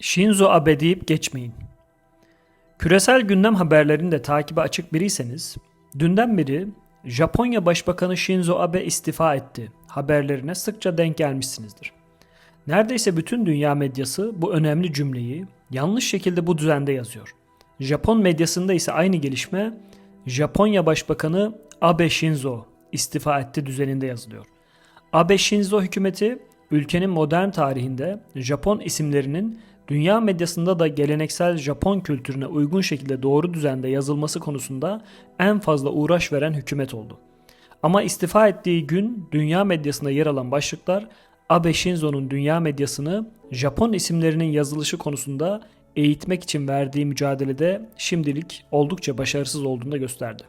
Shinzo Abe deyip geçmeyin. Küresel gündem haberlerini de takibe açık biriyseniz, dünden beri Japonya Başbakanı Shinzo Abe istifa etti haberlerine sıkça denk gelmişsinizdir. Neredeyse bütün dünya medyası bu önemli cümleyi yanlış şekilde bu düzende yazıyor. Japon medyasında ise aynı gelişme Japonya Başbakanı Abe Shinzo istifa etti düzeninde yazılıyor. Abe Shinzo hükümeti ülkenin modern tarihinde Japon isimlerinin dünya medyasında da geleneksel Japon kültürüne uygun şekilde doğru düzende yazılması konusunda en fazla uğraş veren hükümet oldu. Ama istifa ettiği gün dünya medyasında yer alan başlıklar Abe Shinzo'nun dünya medyasını Japon isimlerinin yazılışı konusunda eğitmek için verdiği mücadelede şimdilik oldukça başarısız olduğunu da gösterdi.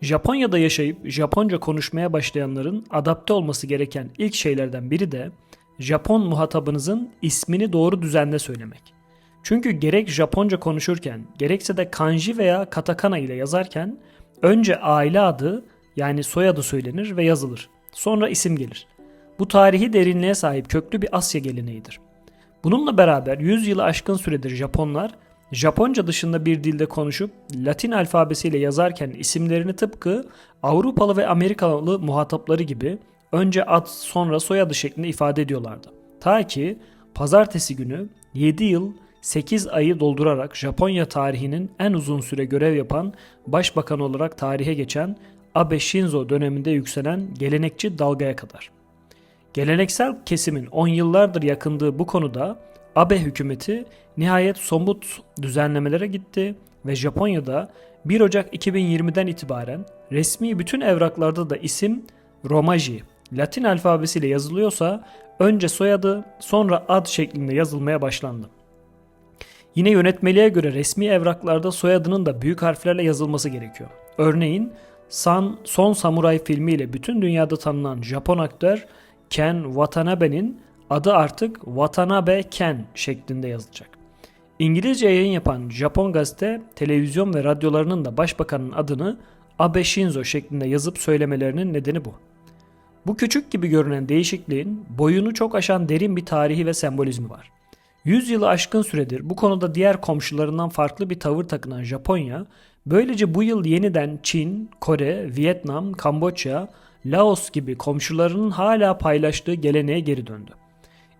Japonya'da yaşayıp Japonca konuşmaya başlayanların adapte olması gereken ilk şeylerden biri de Japon muhatabınızın ismini doğru düzende söylemek. Çünkü gerek Japonca konuşurken gerekse de kanji veya katakana ile yazarken önce aile adı yani soyadı söylenir ve yazılır. Sonra isim gelir. Bu tarihi derinliğe sahip köklü bir Asya geleneğidir. Bununla beraber 100 yılı aşkın süredir Japonlar Japonca dışında bir dilde konuşup Latin alfabesiyle yazarken isimlerini tıpkı Avrupalı ve Amerikalı muhatapları gibi önce ad sonra soyadı şeklinde ifade ediyorlardı. Ta ki pazartesi günü 7 yıl 8 ayı doldurarak Japonya tarihinin en uzun süre görev yapan başbakan olarak tarihe geçen Abe Shinzo döneminde yükselen gelenekçi dalgaya kadar. Geleneksel kesimin 10 yıllardır yakındığı bu konuda Abe hükümeti nihayet somut düzenlemelere gitti ve Japonya'da 1 Ocak 2020'den itibaren resmi bütün evraklarda da isim Romaji, Latin alfabesiyle yazılıyorsa önce soyadı sonra ad şeklinde yazılmaya başlandı. Yine yönetmeliğe göre resmi evraklarda soyadının da büyük harflerle yazılması gerekiyor. Örneğin San, Son Samuray filmiyle bütün dünyada tanınan Japon aktör Ken Watanabe'nin adı artık Watanabe Ken şeklinde yazılacak. İngilizce yayın yapan Japon gazete, televizyon ve radyolarının da başbakanın adını Abe Shinzo şeklinde yazıp söylemelerinin nedeni bu. Bu küçük gibi görünen değişikliğin boyunu çok aşan derin bir tarihi ve sembolizmi var. 100 yılı aşkın süredir bu konuda diğer komşularından farklı bir tavır takınan Japonya, böylece bu yıl yeniden Çin, Kore, Vietnam, Kamboçya, Laos gibi komşularının hala paylaştığı geleneğe geri döndü.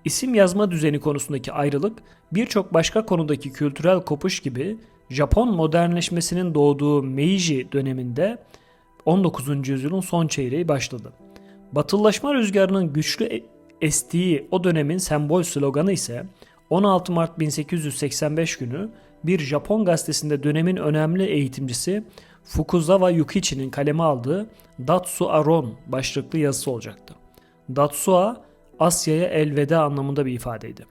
İsim yazma düzeni konusundaki ayrılık birçok başka konudaki kültürel kopuş gibi Japon modernleşmesinin doğduğu Meiji döneminde 19. yüzyılın son çeyreği başladı. Batılılaşma rüzgarının güçlü e- estiği o dönemin sembol sloganı ise 16 Mart 1885 günü bir Japon gazetesinde dönemin önemli eğitimcisi Fukuzawa Yukichi'nin kaleme aldığı Datsu Aron başlıklı yazısı olacaktı. Datsua Asya'ya elveda anlamında bir ifadeydi.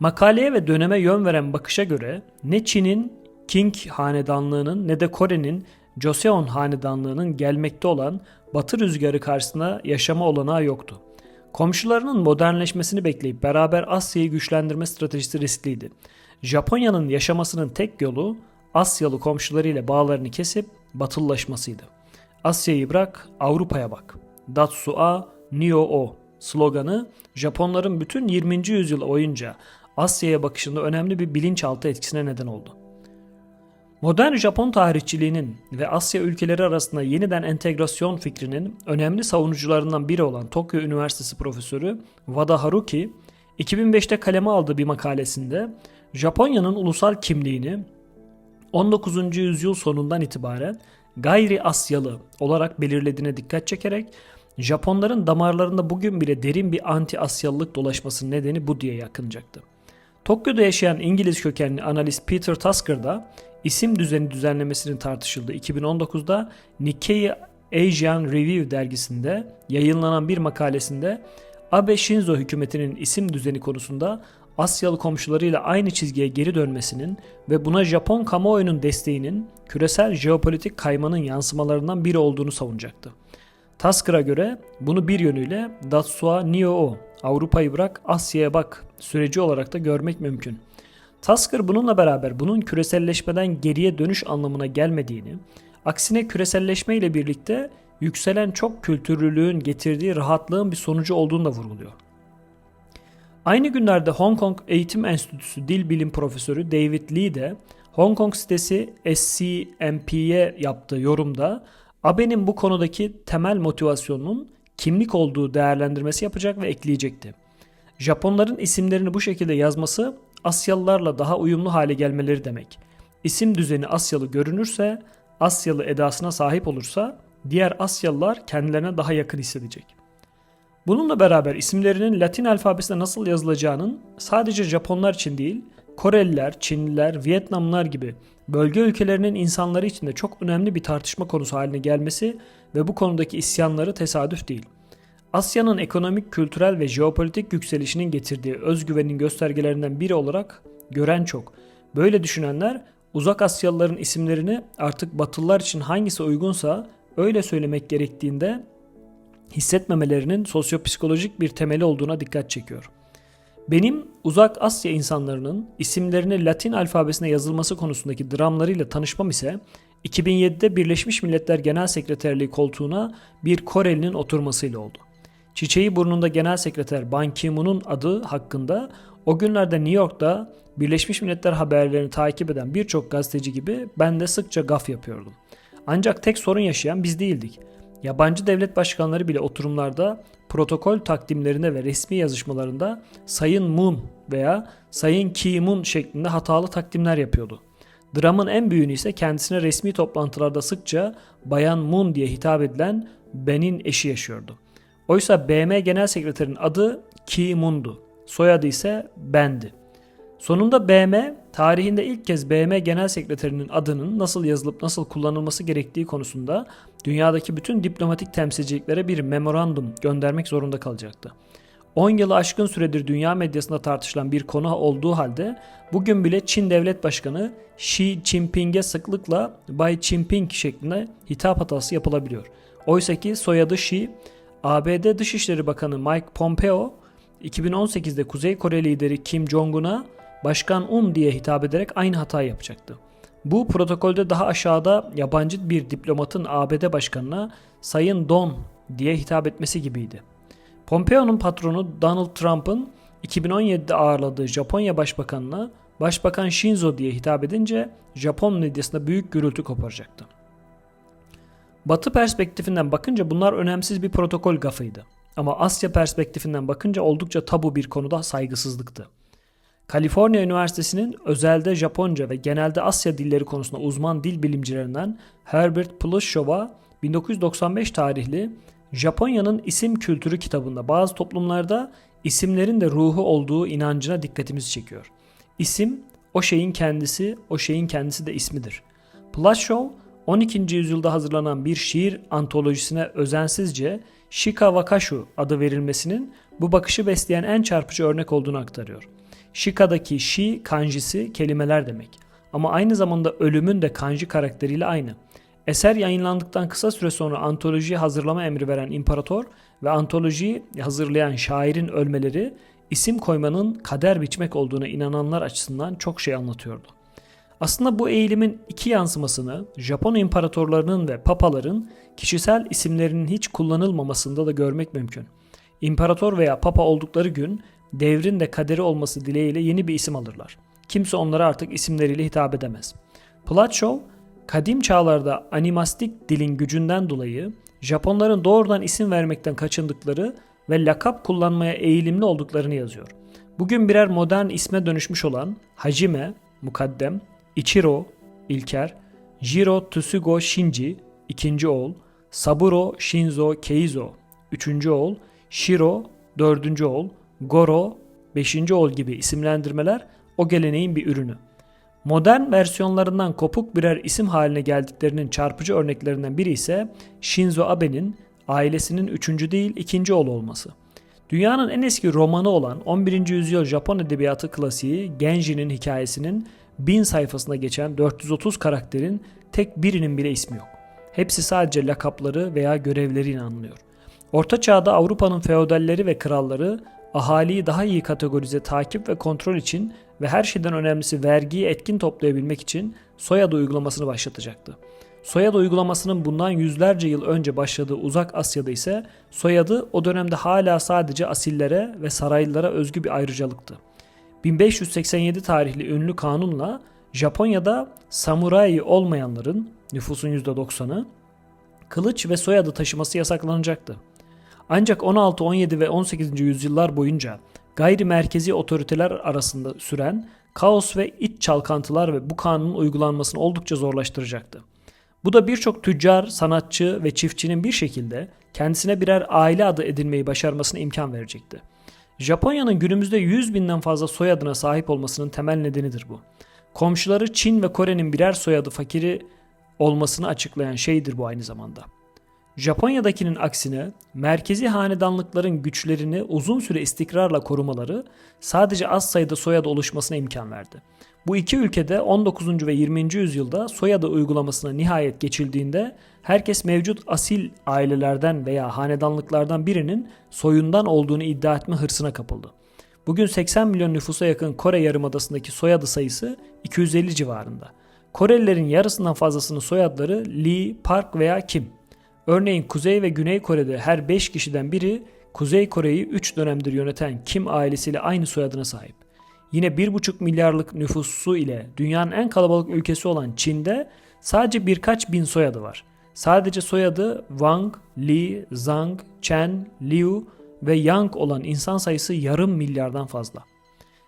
Makaleye ve döneme yön veren bakışa göre ne Çin'in Qing hanedanlığının ne de Kore'nin Joseon hanedanlığının gelmekte olan batı rüzgarı karşısında yaşama olanağı yoktu. Komşularının modernleşmesini bekleyip beraber Asya'yı güçlendirme stratejisi riskliydi. Japonya'nın yaşamasının tek yolu Asyalı komşularıyla bağlarını kesip batıllaşmasıydı. Asya'yı bırak, Avrupa'ya bak. Datsua Nio O sloganı Japonların bütün 20. yüzyıl boyunca Asya'ya bakışında önemli bir bilinçaltı etkisine neden oldu. Modern Japon tarihçiliğinin ve Asya ülkeleri arasında yeniden entegrasyon fikrinin önemli savunucularından biri olan Tokyo Üniversitesi profesörü Wada Haruki, 2005'te kaleme aldığı bir makalesinde Japonya'nın ulusal kimliğini 19. yüzyıl sonundan itibaren gayri Asyalı olarak belirlediğine dikkat çekerek Japonların damarlarında bugün bile derin bir anti-Asyalılık dolaşmasının nedeni bu diye yakınacaktı. Tokyo'da yaşayan İngiliz kökenli analist Peter Tasker da isim düzeni düzenlemesinin tartışıldığı 2019'da Nikkei Asian Review dergisinde yayınlanan bir makalesinde Abe Shinzo hükümetinin isim düzeni konusunda Asyalı komşularıyla aynı çizgiye geri dönmesinin ve buna Japon kamuoyunun desteğinin küresel jeopolitik kaymanın yansımalarından biri olduğunu savunacaktı. Tasker'a göre bunu bir yönüyle Datsua Nio Avrupa'yı bırak Asya'ya bak süreci olarak da görmek mümkün. Tasker bununla beraber bunun küreselleşmeden geriye dönüş anlamına gelmediğini, aksine küreselleşme ile birlikte yükselen çok kültürlülüğün getirdiği rahatlığın bir sonucu olduğunu da vurguluyor. Aynı günlerde Hong Kong Eğitim Enstitüsü Dil Bilim Profesörü David Lee de Hong Kong sitesi SCMP'ye yaptığı yorumda Abe'nin bu konudaki temel motivasyonunun kimlik olduğu değerlendirmesi yapacak ve ekleyecekti. Japonların isimlerini bu şekilde yazması Asyalılarla daha uyumlu hale gelmeleri demek. İsim düzeni Asyalı görünürse, Asyalı edasına sahip olursa diğer Asyalılar kendilerine daha yakın hissedecek. Bununla beraber isimlerinin Latin alfabesinde nasıl yazılacağının sadece Japonlar için değil, Koreliler, Çinliler, Vietnamlılar gibi bölge ülkelerinin insanları için de çok önemli bir tartışma konusu haline gelmesi ve bu konudaki isyanları tesadüf değil. Asya'nın ekonomik, kültürel ve jeopolitik yükselişinin getirdiği özgüvenin göstergelerinden biri olarak gören çok. Böyle düşünenler uzak Asyalıların isimlerini artık Batılılar için hangisi uygunsa öyle söylemek gerektiğinde hissetmemelerinin sosyopsikolojik bir temeli olduğuna dikkat çekiyor. Benim uzak Asya insanlarının isimlerini Latin alfabesine yazılması konusundaki dramlarıyla tanışmam ise 2007'de Birleşmiş Milletler Genel Sekreterliği koltuğuna bir Korelinin oturmasıyla oldu. Çiçeği burnunda Genel Sekreter Ban Ki-moon'un adı hakkında o günlerde New York'ta Birleşmiş Milletler haberlerini takip eden birçok gazeteci gibi ben de sıkça gaf yapıyordum. Ancak tek sorun yaşayan biz değildik. Yabancı devlet başkanları bile oturumlarda protokol takdimlerinde ve resmi yazışmalarında Sayın Moon veya Sayın Ki-moon şeklinde hatalı takdimler yapıyordu. Dramın en büyüğünü ise kendisine resmi toplantılarda sıkça Bayan Moon diye hitap edilen Ben'in eşi yaşıyordu. Oysa BM Genel Sekreterinin adı Ki-moon'du. Soyadı ise Ben'di. Sonunda BM tarihinde ilk kez BM Genel Sekreterinin adının nasıl yazılıp nasıl kullanılması gerektiği konusunda dünyadaki bütün diplomatik temsilciliklere bir memorandum göndermek zorunda kalacaktı. 10 yılı aşkın süredir dünya medyasında tartışılan bir konu olduğu halde bugün bile Çin Devlet Başkanı Xi Jinping'e sıklıkla Bay Jinping şeklinde hitap hatası yapılabiliyor. Oysa ki soyadı Xi, ABD Dışişleri Bakanı Mike Pompeo 2018'de Kuzey Kore lideri Kim Jong-un'a Başkan Un diye hitap ederek aynı hata yapacaktı. Bu protokolde daha aşağıda yabancı bir diplomatın ABD başkanına Sayın Don diye hitap etmesi gibiydi. Pompeo'nun patronu Donald Trump'ın 2017'de ağırladığı Japonya Başbakanına Başbakan Shinzo diye hitap edince Japon medyasında büyük gürültü koparacaktı. Batı perspektifinden bakınca bunlar önemsiz bir protokol gafıydı. Ama Asya perspektifinden bakınca oldukça tabu bir konuda saygısızlıktı. Kaliforniya Üniversitesi'nin özelde Japonca ve genelde Asya dilleri konusunda uzman dil bilimcilerinden Herbert Plushova 1995 tarihli Japonya'nın isim kültürü kitabında bazı toplumlarda isimlerin de ruhu olduğu inancına dikkatimizi çekiyor. İsim o şeyin kendisi, o şeyin kendisi de ismidir. Plashow 12. yüzyılda hazırlanan bir şiir antolojisine özensizce Shika Wakashu adı verilmesinin bu bakışı besleyen en çarpıcı örnek olduğunu aktarıyor. Shika'daki shi kanjisi kelimeler demek. Ama aynı zamanda ölümün de kanji karakteriyle aynı. Eser yayınlandıktan kısa süre sonra antolojiyi hazırlama emri veren imparator ve antolojiyi hazırlayan şairin ölmeleri isim koymanın kader biçmek olduğuna inananlar açısından çok şey anlatıyordu. Aslında bu eğilimin iki yansımasını Japon imparatorlarının ve papaların kişisel isimlerinin hiç kullanılmamasında da görmek mümkün. İmparator veya papa oldukları gün devrin de kaderi olması dileğiyle yeni bir isim alırlar. Kimse onlara artık isimleriyle hitap edemez. Platschow, kadim çağlarda animastik dilin gücünden dolayı Japonların doğrudan isim vermekten kaçındıkları ve lakap kullanmaya eğilimli olduklarını yazıyor. Bugün birer modern isme dönüşmüş olan Hajime, mukaddem, Ichiro, İlker, Jiro Tsugo Shinji, ikinci oğul, Saburo Shinzo Keizo, üçüncü oğul, Shiro, dördüncü oğul, Goro, 5. oğul gibi isimlendirmeler o geleneğin bir ürünü. Modern versiyonlarından kopuk birer isim haline geldiklerinin çarpıcı örneklerinden biri ise Shinzo Abe'nin ailesinin 3. değil 2. oğlu olması. Dünyanın en eski romanı olan 11. yüzyıl Japon edebiyatı klasiği Genji'nin hikayesinin 1000 sayfasına geçen 430 karakterin tek birinin bile ismi yok. Hepsi sadece lakapları veya görevleriyle anılıyor. Orta Çağ'da Avrupa'nın feodalleri ve kralları ahaliyi daha iyi kategorize, takip ve kontrol için ve her şeyden önemlisi vergiyi etkin toplayabilmek için soyadı uygulamasını başlatacaktı. Soyadı uygulamasının bundan yüzlerce yıl önce başladığı Uzak Asya'da ise soyadı o dönemde hala sadece asillere ve saraylılara özgü bir ayrıcalıktı. 1587 tarihli ünlü kanunla Japonya'da samurai olmayanların nüfusun %90'ı kılıç ve soyadı taşıması yasaklanacaktı. Ancak 16, 17 ve 18. yüzyıllar boyunca gayri merkezi otoriteler arasında süren kaos ve iç çalkantılar ve bu kanunun uygulanmasını oldukça zorlaştıracaktı. Bu da birçok tüccar, sanatçı ve çiftçinin bir şekilde kendisine birer aile adı edinmeyi başarmasına imkan verecekti. Japonya'nın günümüzde 100 binden fazla soyadına sahip olmasının temel nedenidir bu. Komşuları Çin ve Kore'nin birer soyadı fakiri olmasını açıklayan şeydir bu aynı zamanda. Japonya'dakinin aksine merkezi hanedanlıkların güçlerini uzun süre istikrarla korumaları sadece az sayıda soyadı oluşmasına imkan verdi. Bu iki ülkede 19. ve 20. yüzyılda soyadı uygulamasına nihayet geçildiğinde herkes mevcut asil ailelerden veya hanedanlıklardan birinin soyundan olduğunu iddia etme hırsına kapıldı. Bugün 80 milyon nüfusa yakın Kore Yarımadası'ndaki soyadı sayısı 250 civarında. Korelilerin yarısından fazlasının soyadları Lee, Park veya Kim. Örneğin Kuzey ve Güney Kore'de her 5 kişiden biri Kuzey Kore'yi 3 dönemdir yöneten Kim ailesiyle aynı soyadına sahip. Yine 1,5 milyarlık nüfusu ile dünyanın en kalabalık ülkesi olan Çin'de sadece birkaç bin soyadı var. Sadece soyadı Wang, Li, Zhang, Chen, Liu ve Yang olan insan sayısı yarım milyardan fazla.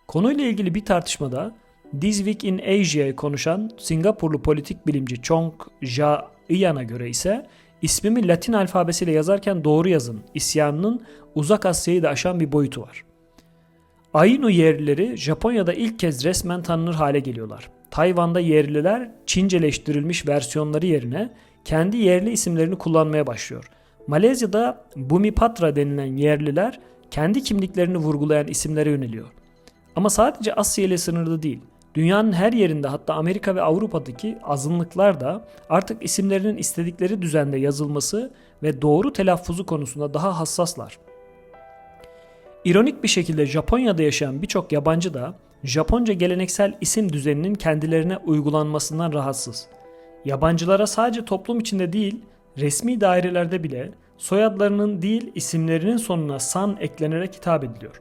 Konuyla ilgili bir tartışmada This Week in Asia'yı konuşan Singapurlu politik bilimci Chong Ja-iyan'a göre ise ismimi Latin alfabesiyle yazarken doğru yazın isyanının uzak Asya'yı da aşan bir boyutu var. Ainu yerlileri Japonya'da ilk kez resmen tanınır hale geliyorlar. Tayvan'da yerliler Çinceleştirilmiş versiyonları yerine kendi yerli isimlerini kullanmaya başlıyor. Malezya'da Bumipatra denilen yerliler kendi kimliklerini vurgulayan isimlere yöneliyor. Ama sadece Asya ile sınırlı değil. Dünyanın her yerinde hatta Amerika ve Avrupa'daki azınlıklar da artık isimlerinin istedikleri düzende yazılması ve doğru telaffuzu konusunda daha hassaslar. İronik bir şekilde Japonya'da yaşayan birçok yabancı da Japonca geleneksel isim düzeninin kendilerine uygulanmasından rahatsız. Yabancılara sadece toplum içinde değil, resmi dairelerde bile soyadlarının değil isimlerinin sonuna san eklenerek hitap ediliyor.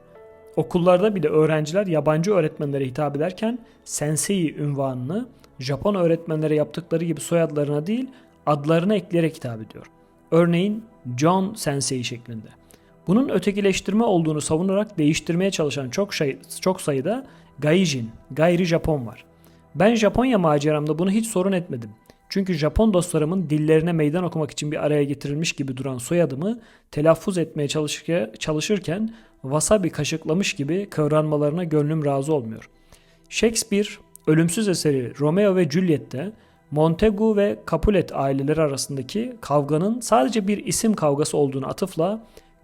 Okullarda bile öğrenciler yabancı öğretmenlere hitap ederken sensei ünvanını Japon öğretmenlere yaptıkları gibi soyadlarına değil adlarına ekleyerek hitap ediyor. Örneğin John Sensei şeklinde. Bunun ötekileştirme olduğunu savunarak değiştirmeye çalışan çok şey, çok sayıda gaijin, gayri Japon var. Ben Japonya maceramda bunu hiç sorun etmedim. Çünkü Japon dostlarımın dillerine meydan okumak için bir araya getirilmiş gibi duran soyadımı telaffuz etmeye çalışırken wasabi kaşıklamış gibi kıvranmalarına gönlüm razı olmuyor. Shakespeare ölümsüz eseri Romeo ve Juliet'te Montegu ve Capulet aileleri arasındaki kavganın sadece bir isim kavgası olduğunu atıfla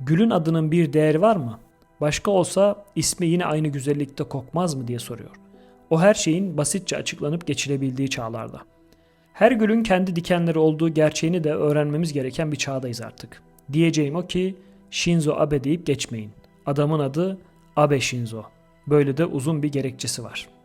Gül'ün adının bir değeri var mı? Başka olsa ismi yine aynı güzellikte kokmaz mı diye soruyor. O her şeyin basitçe açıklanıp geçilebildiği çağlarda. Her gülün kendi dikenleri olduğu gerçeğini de öğrenmemiz gereken bir çağdayız artık. Diyeceğim o ki Shinzo Abe deyip geçmeyin. Adamın adı Abe Shinzo. Böyle de uzun bir gerekçesi var.''